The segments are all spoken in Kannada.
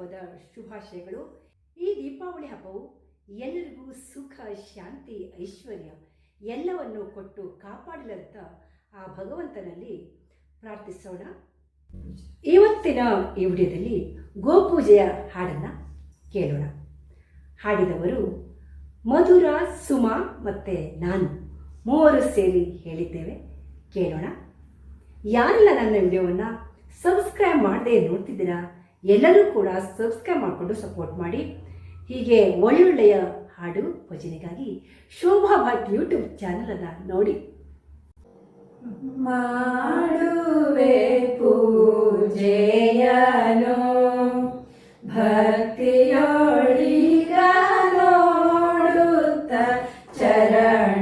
ಹಬ್ಬದ ಶುಭಾಶಯಗಳು. ಈ ದೀಪಾವಳಿ ಹಬ್ಬವು ಎಲ್ಲರಿಗೂ ಸುಖ, ಶಾಂತಿ, ಐಶ್ವರ್ಯ ಎಲ್ಲವನ್ನು ಕೊಟ್ಟು ಕಾಪಾಡಲಂತ ಆ ಭಗವಂತನಲ್ಲಿ ಪ್ರಾರ್ಥಿಸೋಣ. ಇವತ್ತಿನ ಈ ವಿಡಿಯೋದಲ್ಲಿ ಗೋಪೂಜೆಯ ಹಾಡನ್ನು ಕೇಳೋಣ. ಹಾಡಿದವರು ಮಧುರ, ಸುಮಾ ಮತ್ತು ನಾನು ಮೂವರು ಸೇರಿ ಹೇಳಿದ್ದೇವೆ. ಕೇಳೋಣ. ಯಾರೆಲ್ಲ ನನ್ನ ವಿಡಿಯೋವನ್ನು ಸಬ್ಸ್ಕ್ರೈಬ್ ಮಾಡದೆ ನೋಡ್ತಿದ್ದೀರಾ? ಎಲ್ಲರೂ ಕೂಡ ಸಬ್ಸ್ಕ್ರೈಬ್ ಮಾಡಿಕೊಂಡು ಸಪೋರ್ಟ್ ಮಾಡಿ. ಹೀಗೆ ಒಳ್ಳೊಳ್ಳೆಯ ಹಾಡು ಭಜನೆಗಾಗಿ ಶೋಭಾ ಭಟ್ ಯೂಟ್ಯೂಬ್ ಚಾನಲನ್ನು ನೋಡಿ. ಮಾಡುವೆ ಪೂಜೆಯನು ಭಕ್ತಿಯೋಳಿಗ ನೋಡುತ್ತ ಚರಣವನು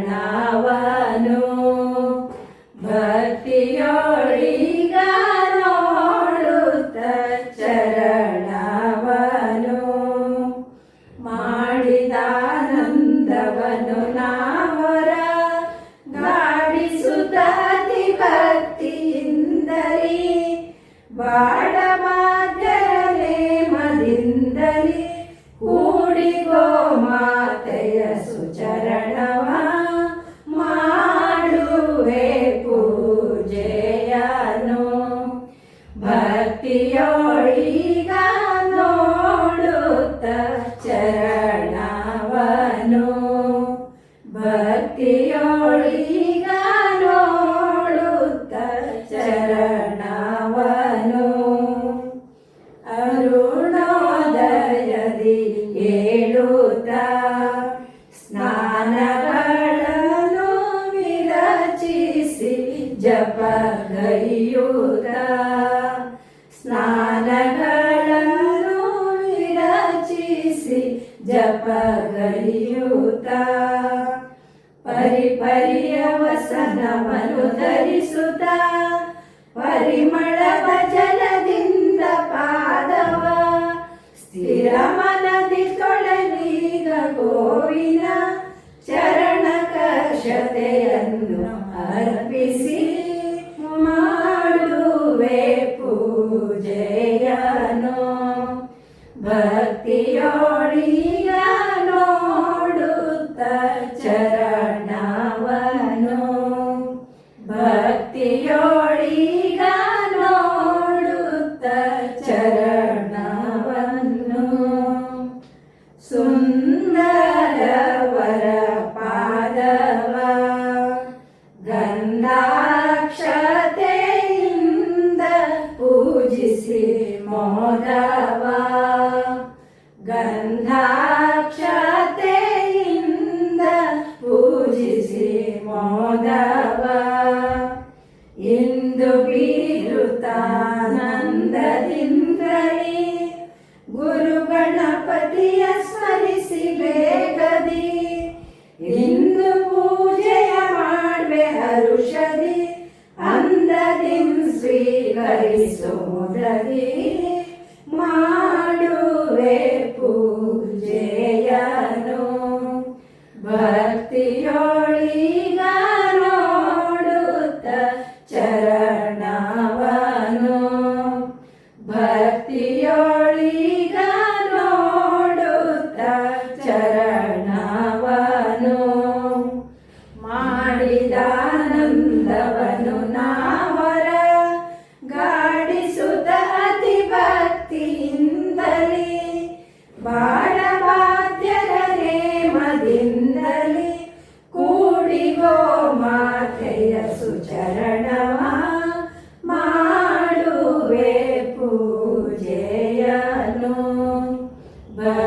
ವಿರಚಿಸಿ ಜಪಗೈಯುತ್ತ ಪರಿಪರಿಯ ವಸನವನ್ನು ಧರಿಸುತ್ತ. ಪರಿಮಳ ಭಜನದಿಂದ ಪಾದವ. ಸ್ಥಿರ ಮನದಿ ತೊಳಲೀಗ ಗೋವಿನ ಚರಣ ಅರ್ಪಿಸಿ. ಭಕ್ತಿಯೊಳಿಗ ನೋಡುತ್ತ ಚರಣವನು ಭಕ್ತಿಯೊಳಿಗ ನೋಡುತ್ತ गन्धाक्ष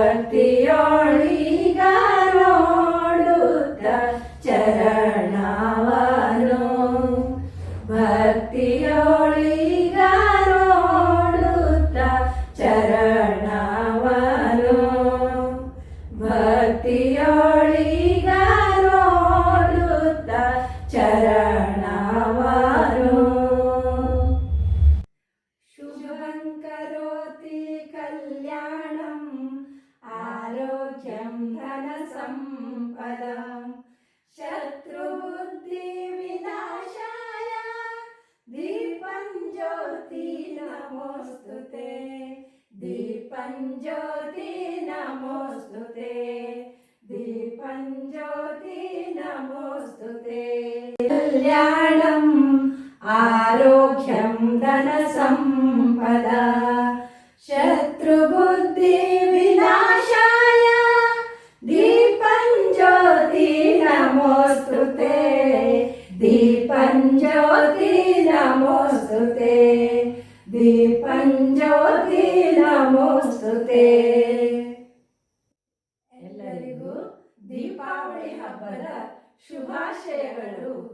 ಭಕ್ತಿಯೊಳಿಗ ನೋಡುತ್ತ ധനസമ്പദം. ശത്രുബുദ്ധി വിനാശായ ദീപം ജ്യോതി നമോസ്തു ദീപം ജ്യോതി നമോസ്തു ദീപം ജ്യോതി നമോസ്തു കല്യാണം ആരോഗ്യ ದೀಪಂಜ್ಯೋತಿ ನಮೋಸ್ತುತೆ. ದೀಪಂಜೋತಿ ನಮೋಸ್ತುತೆ. ಎಲ್ಲರಿಗೂ ದೀಪಾವಳಿ ಹಬ್ಬದ ಶುಭಾಶಯಗಳು.